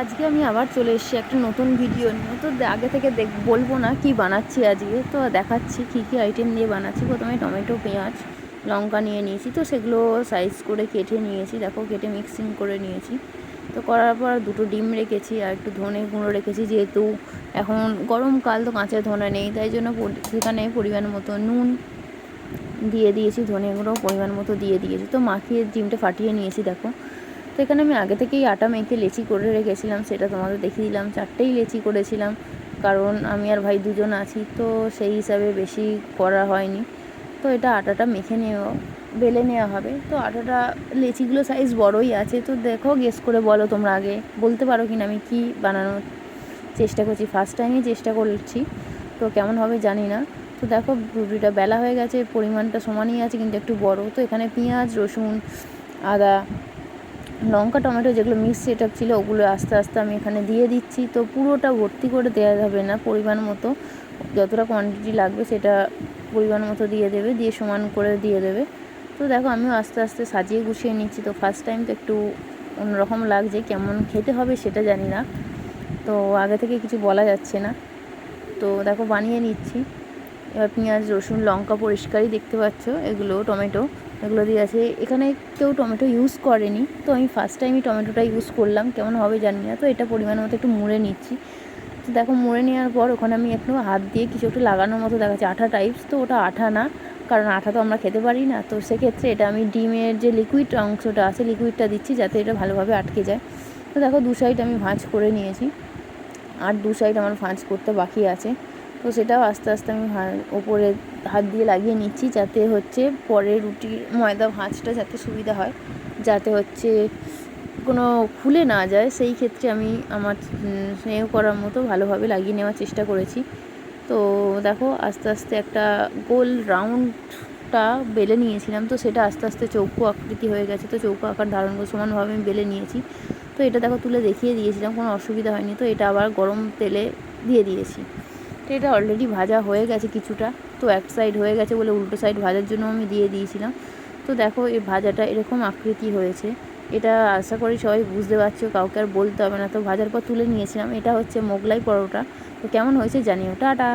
আজকে আমি আবার চলে এসেছি একটা নতুন ভিডিও নিয়ে। তো আগে থেকে দেখ বলব না কি বানাচ্ছি আজকে। তো দেখাচ্ছি কী কী আইটেম দিয়ে বানাচ্ছি। প্রথমে টমেটো, পেঁয়াজ, লঙ্কা নিয়ে নিয়েছি। তো সেগুলো সাইজ করে কেটে নিয়েছি। দেখো, কেটে মিক্সিং করে নিয়েছি। তো করার পর দুটো ডিম রেখেছি আর একটু ধনে গুঁড়ো রেখেছি যেহেতু এখন গরমকাল তো কাঁচা ধনে নেই। তাই জন্য সেখানে পরিমাণ মতো নুন দিয়ে দিয়েছি, ধনে গুঁড়ো পরিমাণ মতো দিয়ে দিয়েছি। তো মাখিয়ে ডিমটা ফাটিয়ে নিয়েছি, দেখো। তো এখানে আমি আগে থেকেই আটা মেখে লেচি করে রেখেছিলাম, সেটা তোমাদের দেখিয়ে দিলাম। চারটেই লেচি করেছিলাম, কারণ আমি আর ভাই দুজন আছি, তো সেই হিসাবে বেশি করা হয়নি। তো এটা আটাটা মেখে নেওয়া, বেলে নেওয়া হবে। তো আটাটা, লেচিগুলো সাইজ বড়ই আছে, তো দেখো গেস করে বলো তোমরা আগে। বলতে পারো কিনা, আমি কি বানানোর চেষ্টা করছি। ফার্স্ট টাইমই চেষ্টা করছি, তো কেমন হবে জানি না। তো দেখো রুটিটা বেলা হয়ে গেছে, পরিমাণটা সমানই আছে, কিন্তু একটু বড়। তো এখানে পেঁয়াজ, রসুন, আদা লঙ্কা, টমেটো যেগুলো মিক্স সেটআপ ছিল, ওগুলো আস্তে আস্তে আমি এখানে দিয়ে দিচ্ছি। তো পুরোটা ভর্তি করে দেওয়া যাবে না পরিমাণ মতো। যতটা কোয়ান্টিটি লাগবে সেটা পরিমাণ মতো দিয়ে দেবে, দিয়ে সমান করে দিয়ে দেবে। তো দেখো, আমিও আস্তে আস্তে সাজিয়ে গুছিয়ে নিচ্ছি। তো ফার্স্ট টাইম তো একটু অন্যরকম লাগছে, কেমন খেতে হবে সেটা জানি না। তো আগে থেকে কিছু বলা যাচ্ছে না। তো দেখো, বানিয়ে নিচ্ছি। এবার পেঁয়াজ, রসুন, লঙ্কা পরিষ্কারই দেখতে পাচ্ছ। এগুলো টমেটো, এগুলো দিয়ে আছে। এখানে কেউ টমেটো ইউজ করেনি, তো আমি ফার্স্ট টাইমই টমেটোটা ইউজ করলাম। কেমন হবে জানি না, তো এটা পরিমাণ মতো একটু মুড়ে নিচ্ছি। তো দেখো, মুড়ে নেওয়ার পর ওখানে আমি একটু হাত দিয়ে কিছু একটু লাগানোর মতো দেখাচ্ছি। আঠা টাইপস তো ওটা আঠা না, কারণ আঠা তো আমরা খেতে পারি না। তো সেক্ষেত্রে এটা আমি ডিমের যে লিকুইড অংশটা আছে লিকুইডটা দিচ্ছি যাতে এটা ভালোভাবে আটকে যায়। তো দেখো, দু সাইড আমি ভাঁজ করে নিয়েছি। আর দু সাইড আমার ভাঁজ করতে বাকি আছে। তো সেটাও আস্তে আস্তে আমি ওপরে হাত দিয়ে লাগিয়ে নিচ্ছি যাতে হচ্ছে পরে রুটির ময়দা, ভাঁজটা যাতে সুবিধা হয়। যাতে হচ্ছে কোনো খুলে না যায়, সেই ক্ষেত্রে আমি আমার স্নেহ করার মতো ভালোভাবে লাগিয়ে নেওয়ার চেষ্টা করেছি। তো দেখো, আস্তে আস্তে একটা গোল রাউন্ডটা বেলে নিয়েছিলাম, তো সেটা আস্তে আস্তে চৌকো আকৃতি হয়ে গেছে, তো চৌকো আকার ধারণ করে সমানভাবে আমি বেলে নিয়েছি। তো এটা দেখো, তুলে দেখিয়ে দিয়েছিলাম, কোনো অসুবিধা হয়নি, তো এটা আবার গরম তেলে দিয়ে দিয়েছি। তো এটা অলরেডি ভাজা হয়ে গেছে কিছুটা। তো এক সাইড হয়ে গেছে বলে উল্টো সাইড ভাজার জন্য আমি দিয়ে দিয়েছিলাম। তো দেখো, এই ভাজাটা এরকম আকৃতি হয়েছে। এটা আশা করি সবাই বুঝতে পারছ, কাউকে আর বলতে হবে না। তো ভাজার পর তুলে নিয়েছিলাম। এটা হচ্ছে মোগলাই পরোটা। তো কেমন হয়েছে জানিও। টাটা!